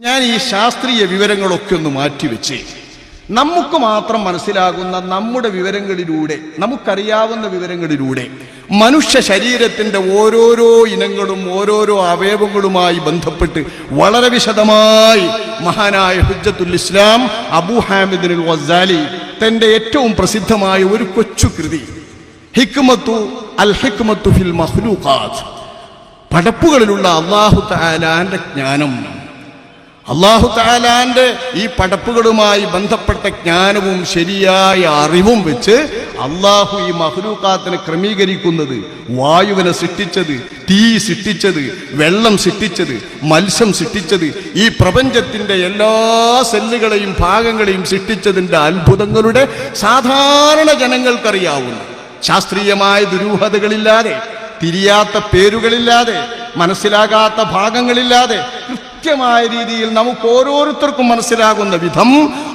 ഞാൻ ഈ ശാസ്ത്രീയ വിവരങ്ങളൊക്കെ ഒന്ന് മാറ്റിവെച്ച്. നമുക്ക് മാത്രം മനസ്സിലാകുന്ന നമ്മുടെ വിവരങ്ങളിലൂടെ നമുക്കറിയാവുന്ന വിവരങ്ങളിലൂടെ മനുഷ്യ ശരീരത്തിന്റെ ഓരോരോ ഇനങ്ങളും ഓരോരോ അവയവങ്ങളുമായി ബന്ധപ്പെട്ട് വളരെ വിശദമായി മഹാനായ ഹുജ്ജത്തുൽ ഇസ്ലാം അബൂ ഹാമിദിൻ വസാലി തന്റെ ഏറ്റവും പ്രസിദ്ധമായ ഒരു കൊച്ചു കൃതി ഹിക്മത്തു അൽ ഹിക്മത്തു ഫിൽ മഹ്ലൂഖാത്ത് പടപ്പുകളിലുള്ള അള്ളാഹു താലാന്റെ ജ്ഞാനം അള്ളാഹു താലാന്റെ ഈ പടപ്പുകളുമായി ബന്ധപ്പെട്ട ജ്ഞാനവും ശരിയായ അറിവും വെച്ച് അള്ളാഹു ഈ മഹ്ലൂക്കാത്തിനെ ക്രമീകരിക്കുന്നത് വായുവിനെ സൃഷ്ടിച്ചത് തീ സൃഷ്ടിച്ചത് വെള്ളം സൃഷ്ടിച്ചത് മത്സ്യം സൃഷ്ടിച്ചത് ഈ പ്രപഞ്ചത്തിന്റെ എല്ലാ സെല്ലുകളെയും ഭാഗങ്ങളെയും സൃഷ്ടിച്ചതിന്റെ അത്ഭുതങ്ങളുടെ സാധാരണ ജനങ്ങൾക്കറിയാവുന്ന ശാസ്ത്രീയമായ ദുരൂഹതകളില്ലാതെ തിരിയാത്ത പേരുകളില്ലാതെ മനസ്സിലാകാത്ത ഭാഗങ്ങളില്ലാതെ കൃത്യമായ രീതിയിൽ നമുക്ക് ഓരോരുത്തർക്കും മനസ്സിലാകുന്ന വിധം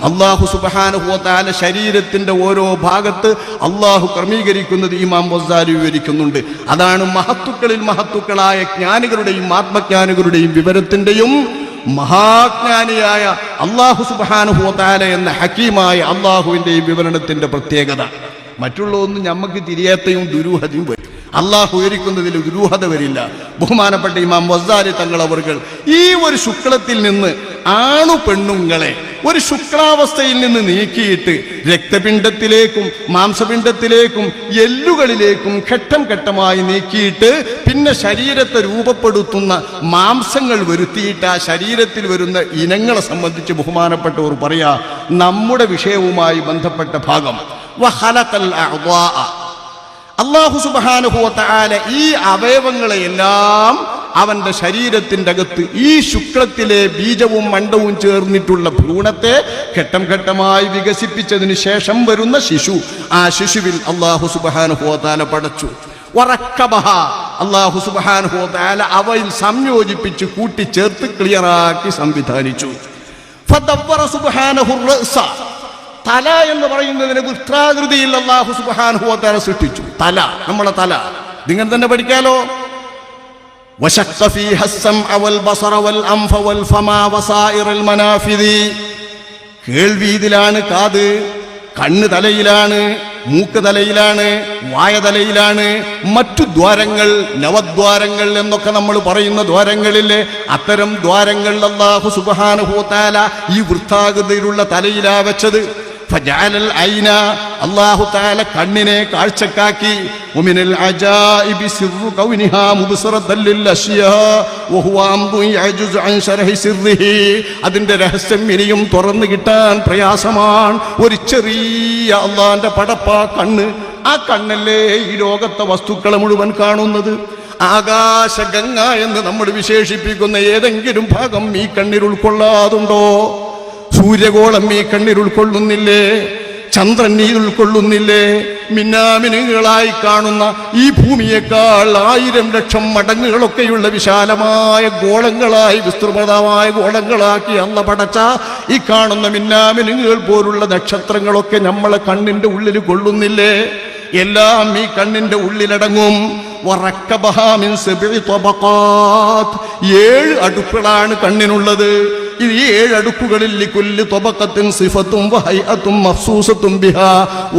അള്ളാഹു സുബാനുഭവത്താല ശരീരത്തിന്റെ ഓരോ ഭാഗത്ത് അള്ളാഹു ക്രമീകരിക്കുന്നത് ഇമാം വസാരി വിവരിക്കുന്നുണ്ട്. അതാണ് മഹത്തുക്കളിൽ മഹത്തുക്കളായ ജ്ഞാനികളുടെയും ആത്മജ്ഞാനികളുടെയും വിവരത്തിന്റെയും മഹാജ്ഞാനിയായ അള്ളാഹു സുബാനുഭവത്താല എന്ന ഹക്കീമായ അള്ളാഹുവിന്റെയും വിവരണത്തിന്റെ പ്രത്യേകത. മറ്റുള്ളതൊന്നും നമുക്ക് തിരിയാത്തയും ദുരൂഹതയും വരും. അള്ളാഹു ഉയരിക്കുന്നതിൽ ദുരൂഹത വരില്ല. ബഹുമാനപ്പെട്ട ഇമാം വസാരി തങ്ങൾ അവർകൾ ഈ ഒരു ശുക്ലത്തിൽ നിന്ന് ആണു പെണ്ണുങ്ങളെ ഒരു ശുക്ലാവസ്ഥയിൽ നിന്ന് നീക്കിയിട്ട് രക്തപിണ്ഡത്തിലേക്കും മാംസപിണ്ഡത്തിലേക്കും എല്ലുകളിലേക്കും ഘട്ടം ഘട്ടമായി നീക്കിയിട്ട് പിന്നെ ശരീരത്തെ രൂപപ്പെടുത്തുന്ന മാംസങ്ങൾ വരുത്തിയിട്ട് ആ ശരീരത്തിൽ വരുന്ന ഇനങ്ങളെ സംബന്ധിച്ച് ബഹുമാനപ്പെട്ടവർ പറയാ നമ്മുടെ വിഷയവുമായി ബന്ധപ്പെട്ട ഭാഗം. അള്ളാഹു സുബാനുഭവത്താല ഈ അവയവങ്ങളെയെല്ലാം അവന്റെ ശരീരത്തിന്റെ അകത്ത് ഈ ശുക്ലത്തിലെ ബീജവും മണ്ടവും ചേർന്നിട്ടുള്ള ഭ്രൂണത്തെ ഘട്ടം ഘട്ടമായി വികസിപ്പിച്ചതിന് ശേഷം വരുന്ന ശിശു. ആ ശിശുവിൽ അള്ളാഹു സുബാനുഭൂത്താല പടച്ചു. വറക്കബഹ. അള്ളാഹു സുബാനുഭൂത്താല അവയിൽ സംയോജിപ്പിച്ച് കൂട്ടിച്ചേർത്ത് ക്ലിയറാക്കി സംവിധാനിച്ചു. ഫതവറ സുബ്ഹാനഹു റഅ്സ. തല എന്ന് പറയുന്നതിന് വൃത്താകൃതിയിൽ അള്ളാഹു സുബാനുഹോത്താര സൃഷ്ടിച്ചു. തല നമ്മളെ തല. നിങ്ങൾ തന്നെ പഠിക്കാലോ? കേൾവി ഇതിലാണ് കാത് കണ്ണ് തലയിലാണ് മൂക്ക് തലയിലാണ് വായ തലയിലാണ് മറ്റു ദ്വാരങ്ങൾ നവദ്വാരങ്ങൾ എന്നൊക്കെ നമ്മൾ പറയുന്ന ദ്വാരങ്ങളിൽ അത്തരം ദ്വാരങ്ങളിൽ അള്ളാഹു സുബാനുഹോത്താല ഈ വൃത്താകൃതിയിലുള്ള തലയിലാ വെച്ചത്. അള്ളാഹു താല കണ്ണിനെ കാഴ്ചക്കാക്കി. അതിന്റെ രഹസ്യം ഇനിയും തുറന്നു കിട്ടാൻ പ്രയാസമാണ്. ഒരു ചെറിയ അള്ളാന്റെ പടപ്പാ കണ്ണ്. ആ കണ്ണല്ലേ ഈ ലോകത്തെ വസ്തുക്കളെ മുഴുവൻ കാണുന്നത്? ആകാശഗംഗ എന്ന് നമ്മൾ വിശേഷിപ്പിക്കുന്ന ഏതെങ്കിലും ഭാഗം ഈ കണ്ണിൽ ഉൾക്കൊള്ളാതുണ്ടോ? സൂര്യഗോളം ഈ കണ്ണിൽ ഉൾക്കൊള്ളുന്നില്ലേ? ചന്ദ്രൻ ഈ ഉൾക്കൊള്ളുന്നില്ലേ മിന്നാമിനുകളായി കാണുന്ന ഈ ഭൂമിയേക്കാൾ ആയിരം ലക്ഷം മടങ്ങുകളൊക്കെയുള്ള വിശാലമായ ഗോളങ്ങളായി വിസ്തൃതമായ ഗോളങ്ങളാക്കി അന്ന് പടച്ച ഈ കാണുന്ന മിന്നാമിനുകൾ പോലുള്ള നക്ഷത്രങ്ങളൊക്കെ നമ്മളെ കണ്ണിന്റെ ഉള്ളിൽ കൊള്ളുന്നില്ലേ? എല്ലാം ഈ കണ്ണിന്റെ ഉള്ളിലടങ്ങും. ഏഴ് അടുപ്പുകളാണ് കണ്ണിനുള്ളത്. ഈ ഏഴടുക്കുകളിൽ അടുക്കുകളിൽ തൊബക്കത്തിൻ സിഫത്തും വഹയത്തും മഫ്സൂസത്തും ബിഹ.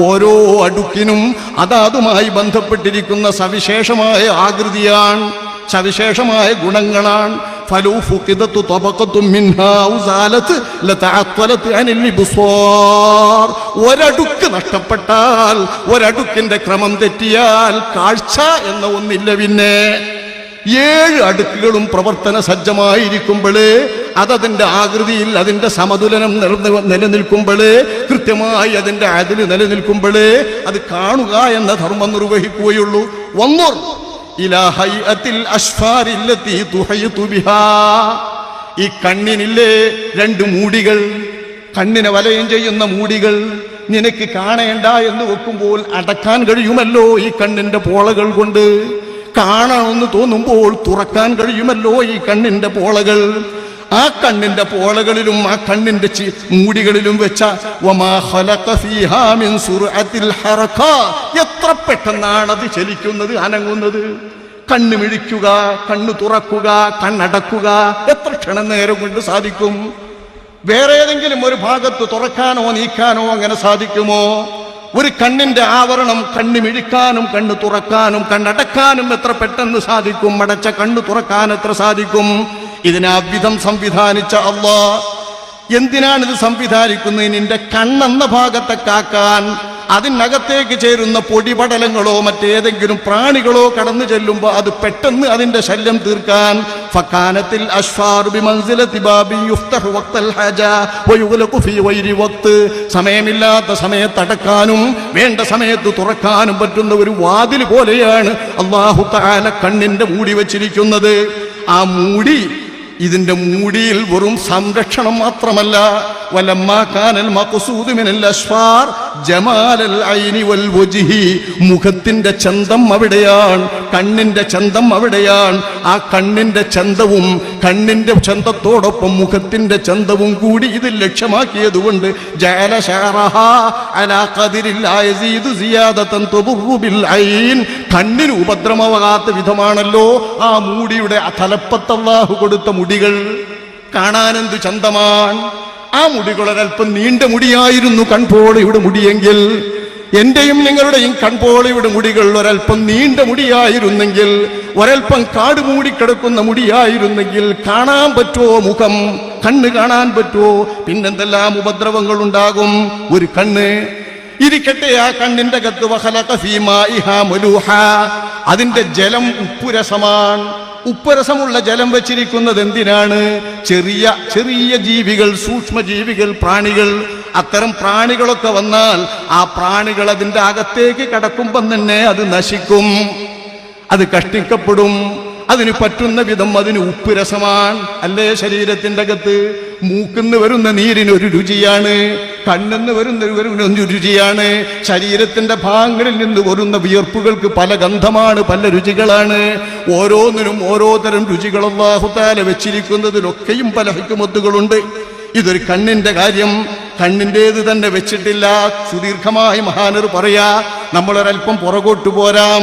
ഓരോ അടുക്കിനും അതാതുമായി ബന്ധപ്പെട്ടിരിക്കുന്ന സവിശേഷമായ ആകൃതിയാണ് സവിശേഷമായ ഗുണങ്ങളാണ്. ഒരടുക്ക് നഷ്ടപ്പെട്ടാൽ ഒരടുക്കിന്റെ ക്രമം തെറ്റിയാൽ കാഴ്ച എന്ന ഒന്നില്ല പിന്നെ. ഏഴ് അടുക്കുകളും പ്രവർത്തന സജ്ജമായിരിക്കുമ്പോഴേ അതതിന്റെ ആകൃതിയിൽ അതിന്റെ സമതുലനം നിലനിൽ- നിലനിൽക്കുമ്പോഴേ കൃത്യമായി അതിന്റെ അതിൽ നിലനിൽക്കുമ്പോഴേ അത് കാണുക എന്ന ധർമ്മം നിർവഹിക്കുകയുള്ളൂ. ബിഹാ. ഈ കണ്ണിനില്ലേ രണ്ട് മൂടികൾ? കണ്ണിനെ വലയം ചെയ്യുന്ന മൂടികൾ? നിനക്ക് കാണേണ്ട എന്ന് വെക്കുമ്പോൾ അടക്കാൻ കഴിയുമല്ലോ ഈ കണ്ണിന്റെ പോളകൾ കൊണ്ട്? കാണണമെന്ന് തോന്നുമ്പോൾ തുറക്കാൻ കഴിയുമല്ലോ ഈ കണ്ണിന്റെ പോളകൾ. ആ കണ്ണിന്റെ പോളകളിലും ആ കണ്ണിന്റെ മൂടികളിലും വെച്ച എത്ര പെട്ടെന്നാണ് അത് ചലിക്കുന്നത് അനങ്ങുന്നത്. കണ്ണ് മിഴിക്കുക കണ്ണ് തുറക്കുക കണ്ണടക്കുക. എത്ര ക്ഷണം നേരം കൊണ്ട് സാധിക്കും? വേറെ ഏതെങ്കിലും ഒരു ഭാഗത്ത് തുറക്കാനോ നീക്കാനോ അങ്ങനെ സാധിക്കുമോ? ഒരു കണ്ണിന്റെ ആവരണം കണ്ണ് മിഴിക്കാനും കണ്ണ് തുറക്കാനും കണ്ണടക്കാനും എത്ര പെട്ടെന്ന് സാധിക്കും? അടച്ച കണ്ണ് തുറക്കാൻ എത്ര സാധിക്കും? ഇതിനാവിധം സംവിധാനിച്ച അള്ളാ. എന്തിനാണിത് സംവിധാനിക്കുന്നത്? നിന്റെ കണ്ണെന്ന ഭാഗത്തെ കാക്കാൻ അതിനകത്തേക്ക് ചേരുന്ന പൊടിപടലങ്ങളോ മറ്റേതെങ്കിലും പ്രാണികളോ കടന്നു ചെല്ലുമ്പോൾ അത് പെട്ടെന്ന് അതിന്റെ ശല്യം തീർക്കാൻ. ഫക്കാനത്തിൽ സമയമില്ലാത്ത സമയത്ത് അടക്കാനും വേണ്ട സമയത്ത് തുറക്കാനും പറ്റുന്ന ഒരു വാതിൽ പോലെയാണ് അള്ളാഹു താല കണ്ണിന്റെ മൂടി വച്ചിരിക്കുന്നത്. ആ മൂടി ഇതിന്റെ മൂടിയിൽ വെറും സംരക്ഷണം മാത്രമല്ല. മുഖത്തിന്റെ ചന്തം അവിടെയാണ് കണ്ണിന്റെ ചന്തം അവിടെയാണ് ആ കണ്ണിന്റെ ചന്തവും കണ്ണിന്റെ ചന്തത്തോടൊപ്പം മുഖത്തിന്റെ ചന്തവും കൂടി ഇത് ലക്ഷ്യമാക്കിയതുകൊണ്ട് കണ്ണിന് ഉപദ്രവമാകാത്ത വിധമാണല്ലോ ആ മൂടിയുടെ അല്ലാഹു കൊടുത്ത മുടികൾ. കാണാനെന്ത് ചന്തമാണ് ആ മുടികൾ നീണ്ട മുടിയായിരുന്നു കൺപോളയുടെ മുടിയെങ്കിൽ എന്റെയും നിങ്ങളുടെയും കൺപോളയുടെ മുടികൾ ഒരൽപ്പം നീണ്ട മുടിയായിരുന്നെങ്കിൽ ഒരൽപ്പം കാട് മൂടിക്കിടക്കുന്ന മുടിയായിരുന്നെങ്കിൽ കാണാൻ പറ്റുമോ മുഖം? കണ്ണ് കാണാൻ പറ്റുമോ? പിന്നെന്തെല്ലാം ഉപദ്രവങ്ങൾ ഉണ്ടാകും? ഒരു കണ്ണ്. ഇരിക്കട്ടെ ആ കണ്ണിന്റെ കത്ത് അതിന്റെ ജലം ഉപ്പുരസമാണ് ഉപ്പുരസമുള്ള ജലം വെച്ചിരിക്കുന്നത് എന്തിനാണ്? ചെറിയ ചെറിയ ജീവികൾ സൂക്ഷ്മജീവികൾ പ്രാണികൾ. അത്തരം പ്രാണികളൊക്കെ വന്നാൽ ആ പ്രാണികൾ അതിന്റെ അകത്തേക്ക് കടക്കുമ്പം തന്നെ അത് നശിക്കും. അത് കഷ്ടിക്കപ്പെടും. അതിന് പറ്റുന്ന വിധം അതിന് ഉപ്പ് രസമാണ്. അല്ലേ ശരീരത്തിന്റെ അകത്ത്? മൂക്കുന്ന് വരുന്ന നീരിന് ഒരു രുചിയാണ്. കണ്ണെന്ന് വരുന്ന ഒരു രുചിയാണ്. ശരീരത്തിന്റെ ഭാഗങ്ങളിൽ നിന്ന് വരുന്ന വിയർപ്പുകൾക്ക് പല ഗന്ധമാണ് പല രുചികളാണ്. ഓരോന്നിനും ഓരോ തരം രുചികൾ അള്ളാഹുത്താല വെച്ചിരിക്കുന്നതിലൊക്കെയും പല ഹിക്കുമത്തുകളുണ്ട് ഇതൊരു കണ്ണിന്റെ കാര്യം. കണ്ണിന്റേത് തന്നെ വെച്ചിട്ടില്ല. സുദീർഘമായി മഹാനർ പറയാ നമ്മളൊരൽപ്പം പുറകോട്ട് പോരാം.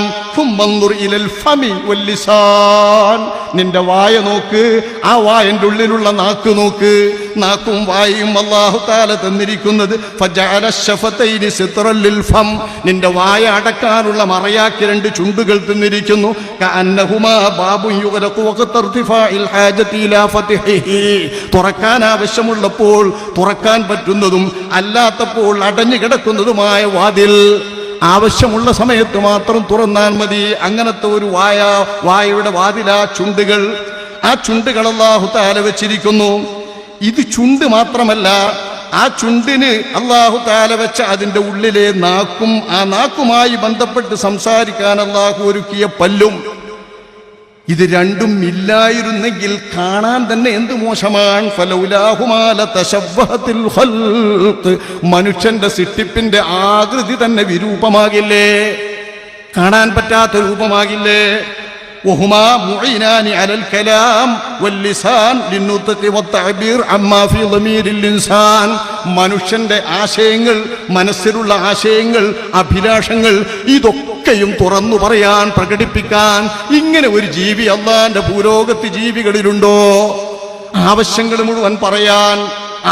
നിന്റെ വായ നോക്ക് ആ വായന്റെ ഉള്ളിലുള്ള നാക്ക് നോക്ക്. നാക്കും വായും അള്ളാഹു താല തന്നിരിക്കുന്നത് നിന്റെ വായ അടക്കാനുള്ള മറയാക്കി രണ്ട് ചുണ്ടുകൾ തന്നിരിക്കുന്നു. തുറക്കാൻ ആവശ്യമുള്ളപ്പോൾ തുറക്കാൻ പറ്റുന്നതും അല്ലാത്തപ്പോൾ അടഞ്ഞു കിടക്കുന്നതുമായ വാതിൽ. ആവശ്യമുള്ള സമയത്ത് മാത്രം തുറന്നാൽ മതി. അങ്ങനത്തെ ഒരു വായ വായയുടെ വാതില ചുണ്ടുകൾ ആ ചുണ്ടുകൾ അള്ളാഹു താല വെച്ചിരിക്കുന്നു. ഇത് ചുണ്ട് മാത്രമല്ല ആ ചുണ്ടിന് അള്ളാഹു താല വെച്ച അതിന്റെ ഉള്ളിലെ നാക്കും ആ നാക്കുമായി ബന്ധപ്പെട്ട് സംസാരിക്കാൻ അള്ളാഹു ഒരുക്കിയ പല്ലും ഇത് രണ്ടും ഇല്ലായിരുന്നെങ്കിൽ കാണാൻ തന്നെ എന്ത് മോശമാണ്. മനുഷ്യന്റെ സിട്ടിപ്പിന്റെ ആകൃതി തന്നെ വിരൂപമാകില്ലേ? കാണാൻ പറ്റാത്ത രൂപമാകില്ലേ? وهما معينان على الكلام واللسان للنطق والتعبير عما في ضمير الإنسان മനുഷ്യന്റെ ആശയങ്ങൾ മനസ്സിലുള്ള ആശയങ്ങൾ അഭിലാഷങ്ങൾ ഇതൊക്കെയും തുറന്നു പറയാൻ പ്രകടിപ്പിക്കാൻ ഇങ്ങനെ ഒരു ജീവി അള്ളാന്റെ ഭൂലോകത്ത് ജീവികളിലുണ്ടോ ആവശ്യങ്ങൾ മുഴുവൻ പറയാൻ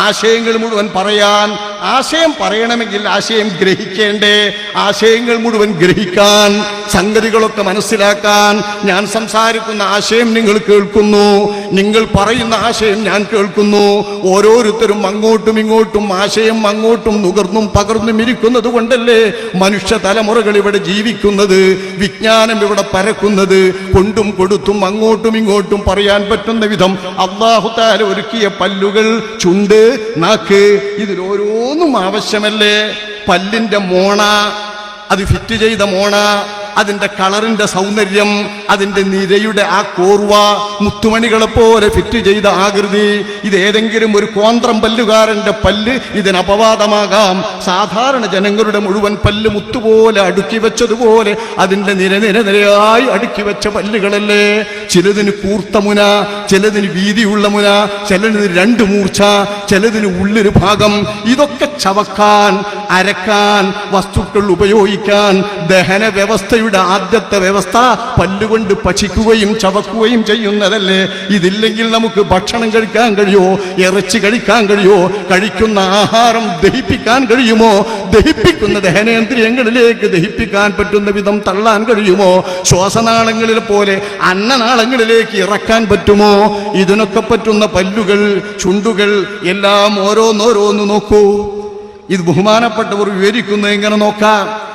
ആശയങ്ങൾ മുഴുവൻ പറയാൻ ആശയം പറയണമെങ്കിൽ ആശയം ഗ്രഹിക്കേണ്ടേ. ആശയങ്ങൾ മുഴുവൻ ഗ്രഹിക്കാൻ സംഗതികളൊക്കെ മനസ്സിലാക്കാൻ ഞാൻ സംസാരിക്കുന്ന ആശയം നിങ്ങൾ കേൾക്കുന്നു. നിങ്ങൾ പറയുന്ന ആശയം ഞാൻ കേൾക്കുന്നു. ഓരോരുത്തരും അങ്ങോട്ടും ഇങ്ങോട്ടും ആശയം അങ്ങോട്ടും നുകർന്നും പകർന്നും ഇരിക്കുന്നത് കൊണ്ടല്ലേ മനുഷ്യ തലമുറകൾ ഇവിടെ ജീവിക്കുന്നത് വിജ്ഞാനം ഇവിടെ പരക്കുന്നത്. കൊണ്ടും കൊടുത്തും അങ്ങോട്ടും ഇങ്ങോട്ടും പറയാൻ പറ്റുന്ന വിധം അള്ളാഹുത്താല ഒരുക്കിയ പല്ലുകൾ ചുണ്ട് നാക്ക് ഇതിലോരോന്നും ആവശ്യമല്ലേ? പല്ലിന്റെ മോണ അത് ഫിറ്റ് ചെയ്ത മോണ അതിന്റെ കളറിന്റെ സൗന്ദര്യം അതിന്റെ നിരയുടെ ആ കോർവ മുത്തുമണികളെ പോലെ ഫിറ്റ് ചെയ്ത ആകൃതി ഇത് ഏതെങ്കിലും ഒരു കോന്ത്രം പല്ലുകാരന്റെ പല്ല് ഇതിന് അപവാദമാകാം. സാധാരണ ജനങ്ങളുടെ മുഴുവൻ പല്ല് മുത്തുപോലെ അടുക്കി വെച്ചതുപോലെ അതിന്റെ നിര നിര നിരയായി അടുക്കി വെച്ച പല്ലുകളല്ലേ? ചിലതിന് കൂർത്ത മുന ചിലതിന് വീതിയുള്ള മുന ചിലതിന് രണ്ട് മൂർച്ച ചിലതിന് ഉള്ളൊരു ഭാഗം. ഇതൊക്കെ ചവക്കാൻ അരക്കാൻ വസ്തുക്കൾ ഉപയോഗിക്കാൻ ദഹന വ്യവസ്ഥയുടെ ആദ്യത്തെ വ്യവസ്ഥ പല്ലുകൊണ്ട് പച്ചിക്കുകയും ചവക്കുകയും ചെയ്യുന്നതല്ലേ? ഇതില്ലെങ്കിൽ നമുക്ക് ഭക്ഷണം കഴിക്കാൻ കഴിയുമോ ഇറച്ചി കഴിക്കാൻ കഴിയുമോ കഴിക്കുന്ന ആഹാരം ദഹിപ്പിക്കാൻ കഴിയുമോ? ദഹിപ്പിക്കുന്ന ദഹനേന്ദ്രിയങ്ങളിലേക്ക് ദഹിപ്പിക്കാൻ പറ്റുന്ന വിധം തള്ളാൻ കഴിയുമോ? ശ്വാസനാളങ്ങളിൽ പോലെ അന്നനാളങ്ങളിലേക്ക് ഇറക്കാൻ പറ്റുമോ? ഇതിനൊക്കെ പറ്റുന്ന പല്ലുകൾ ചുണ്ടുകൾ എല്ലാം ഓരോന്നോരോന്ന് നോക്കൂ. ഇത് ബഹുമാനപ്പെട്ടവർ വിവരിക്കുന്ന എങ്ങനെ നോക്കാം?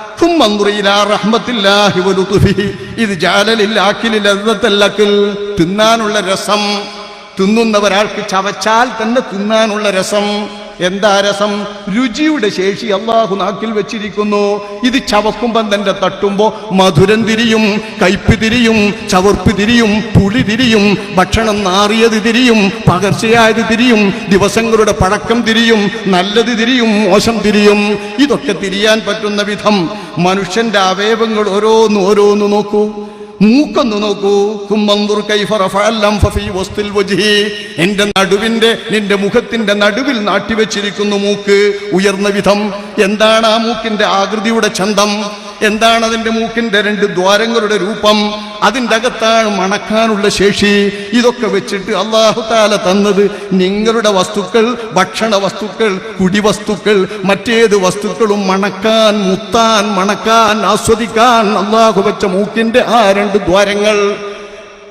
ഇത് ജാലലില്ലാക്കിലില്ലതല്ലക്കിൽ തിന്നാനുള്ള രസം. തിന്നുന്നവരാൾക്ക് ചവച്ചാൽ തന്നെ തിന്നാനുള്ള രസം. എന്താ രസം? രുചിയുടെ ശേഷി അള്ളാഹു നാക്കിൽ വെച്ചിരിക്കുന്നു. ഇത് ചവക്കുമ്പം തന്നെ തട്ടുമ്പോ മധുരം തിരിയും കയ്പ് തിരിയും ചവർപ്പ് തിരിയും പുളി തിരിയും ഭക്ഷണം നാറിയത് തിരിയും പകർച്ചയായത് തിരിയും ദിവസങ്ങളുടെ പഴക്കം തിരിയും നല്ലത് തിരിയും മോശം തിരിയും. ഇതൊക്കെ തിരിയാൻ പറ്റുന്ന വിധം മനുഷ്യന്റെ അവയവങ്ങൾ ഓരോന്ന് ഓരോന്ന് നോക്കൂ. മൂക്കൊന്ന് നോക്കൂ. എന്റെ നടുവിന്റെ നിന്റെ മുഖത്തിന്റെ നടുവിൽ നാട്ടിവെച്ചിരിക്കുന്നു മൂക്ക്. ഉയർന്ന വിധം. എന്താണ് ആ മൂക്കിന്റെ ആകൃതിയുടെ ചന്തം? എന്താണ് അതിന്റെ മൂക്കിന്റെ രണ്ട് ദ്വാരങ്ങളുടെ രൂപം? അതിന്റെ അകത്താണ് മണക്കാനുള്ള ശേഷി. ഇതൊക്കെ വെച്ചിട്ട് അള്ളാഹു താല തന്നത് നിങ്ങളുടെ വസ്തുക്കൾ ഭക്ഷണ വസ്തുക്കൾ കുടിവസ്തുക്കൾ മറ്റേത് വസ്തുക്കളും മണക്കാൻ മുത്താൻ മണക്കാൻ ആസ്വദിക്കാൻ അള്ളാഹു വെച്ച മൂക്കിന്റെ ആ രണ്ട് ദ്വാരങ്ങൾ.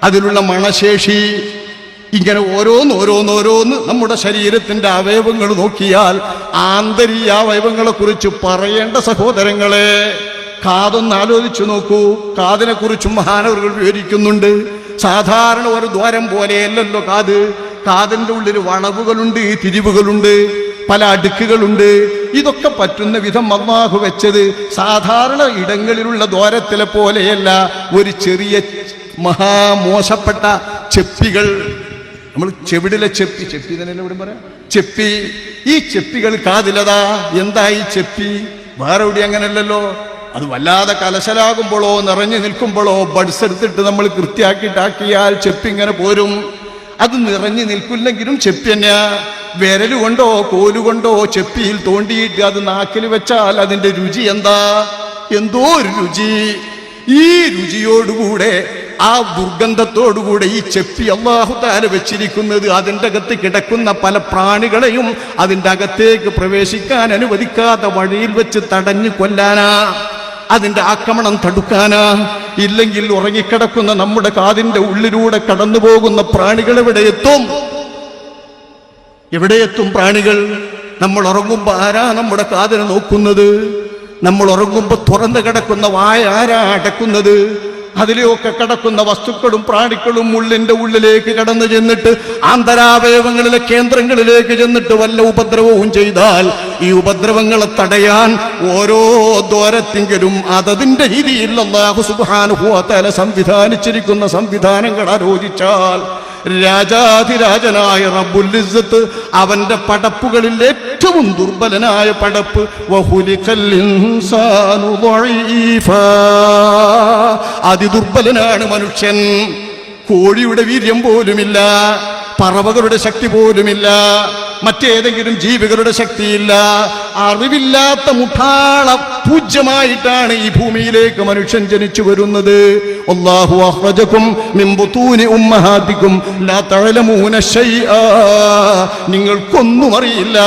അതിലുള്ള മണശേഷി ഇങ്ങനെ ഓരോന്ന് ഓരോന്നോരോന്ന് നമ്മുടെ ശരീരത്തിന്റെ അവയവങ്ങൾ നോക്കിയാൽ ആന്തരിക അവയവങ്ങളെക്കുറിച്ച് പറയേണ്ട സഹോദരങ്ങളെ കാതൊന്ന് ആലോചിച്ചു നോക്കൂ. കാതിനെ കുറിച്ചും മഹാനവറുകൾ വിവരിക്കുന്നുണ്ട്. സാധാരണ ഒരു ദ്വാരം പോലെയല്ലല്ലോ കാത്. കാതിന്റെ ഉള്ളിൽ വളവുകളുണ്ട് തിരിവുകളുണ്ട് പല അടുക്കുകളുണ്ട്. ഇതൊക്കെ പറ്റുന്ന വിധം അള്ളാഹു വെച്ചത് സാധാരണ ഇടങ്ങളിലുള്ള ദ്വാരത്തിലെ പോലെയല്ല. ഒരു ചെറിയ മഹാമോശപ്പെട്ട ചെപ്പികൾ. നമ്മൾ ചെവിടിലെ ചെപ്പി ചെപ്പി തന്നെ ഇവിടെ പറയാം? ചെപ്പി. ഈ ചെപ്പികൾ കാതിലതാ. എന്താ ഈ ചെപ്പി? വേറെ എവിടെ അങ്ങനല്ലല്ലോ അത് വല്ലാതെ കലശലാകുമ്പോഴോ നിറഞ്ഞു നിൽക്കുമ്പോഴോ ബഡ്സ് എടുത്തിട്ട് നമ്മൾ ചെപ്പി ഇങ്ങനെ പോരും. അത് നിറഞ്ഞു നിൽക്കില്ലെങ്കിലും ചെപ്പി തന്നെ. വിരലുകൊണ്ടോ കോലുകൊണ്ടോ ചെപ്പിയിൽ തോണ്ടിയിട്ട് അത് നാക്കിൽ വെച്ചാൽ അതിന്റെ രുചി എന്താ? എന്തോ ഒരു രുചി. ഈ രുചിയോടുകൂടെ ആ ദുർഗന്ധത്തോടുകൂടെ ഈ ചെപ്പി അള്ളാഹു താര വെച്ചിരിക്കുന്നത് അതിന്റെ അകത്ത് കിടക്കുന്ന പല പ്രാണികളെയും അതിന്റെ അകത്തേക്ക് പ്രവേശിക്കാൻ അനുവദിക്കാത്ത വഴിയിൽ വെച്ച് തടഞ്ഞു കൊല്ലാനാ. അതിന്റെ ആക്രമണം തടുക്കാനാ. ഇല്ലെങ്കിൽ ഉറങ്ങിക്കിടക്കുന്ന നമ്മുടെ കാതിന്റെ ഉള്ളിലൂടെ കടന്നു പോകുന്ന പ്രാണികൾ എവിടെ എത്തും? എവിടെ എത്തും പ്രാണികൾ? നമ്മൾ ഉറങ്ങുമ്പോൾ ആരാ നമ്മുടെ കാതിനെ നോക്കുന്നത്? നമ്മൾ ഉറങ്ങുമ്പോൾ തുറന്നു കിടക്കുന്ന വായ ആരാ അടക്കുന്നത്? അതിലെയൊക്കെ കിടക്കുന്ന വസ്തുക്കളും പ്രാണികളും ഉള്ളിന്റെ ഉള്ളിലേക്ക് കടന്നു ചെന്നിട്ട് ആന്തരാവയവങ്ങളിലെ കേന്ദ്രങ്ങളിലേക്ക് ചെന്നിട്ട് വല്ല ഉപദ്രവവും ചെയ്താൽ ഈ ഉപദ്രവങ്ങളെ തടയാൻ ഓരോ ദ്വാരത്തിങ്കിലും അതതിന്റെ രീതിയിൽ അള്ളാഹു സംവിധാനിച്ചിരിക്കുന്ന സംവിധാനങ്ങൾ ആലോചിച്ചാൽ രാജാധിരാജനായ റബ്ബുൽ അവന്റെ പടപ്പുകളിൽ ഏറ്റവും ദുർബലനായ പടപ്പ് വഹുലിക്കൽ ഇൻസാനു. അതിദുർബലനാണ് മനുഷ്യൻ. കോഴിയുടെ വീര്യം പോലുമില്ല പറവകളുടെ ശക്തി പോലുമില്ല മറ്റേതെങ്കിലും ജീവികളുടെ ശക്തിയില്ല. അറിവില്ലാത്ത മുഠാള പൂജ്യമായിട്ടാണ് ഈ ഭൂമിയിലേക്ക് മനുഷ്യൻ ജനിച്ചു വരുന്നത്. ഉമ്മഹാതികും ലാ നിങ്ങൾക്കൊന്നും അറിയില്ല.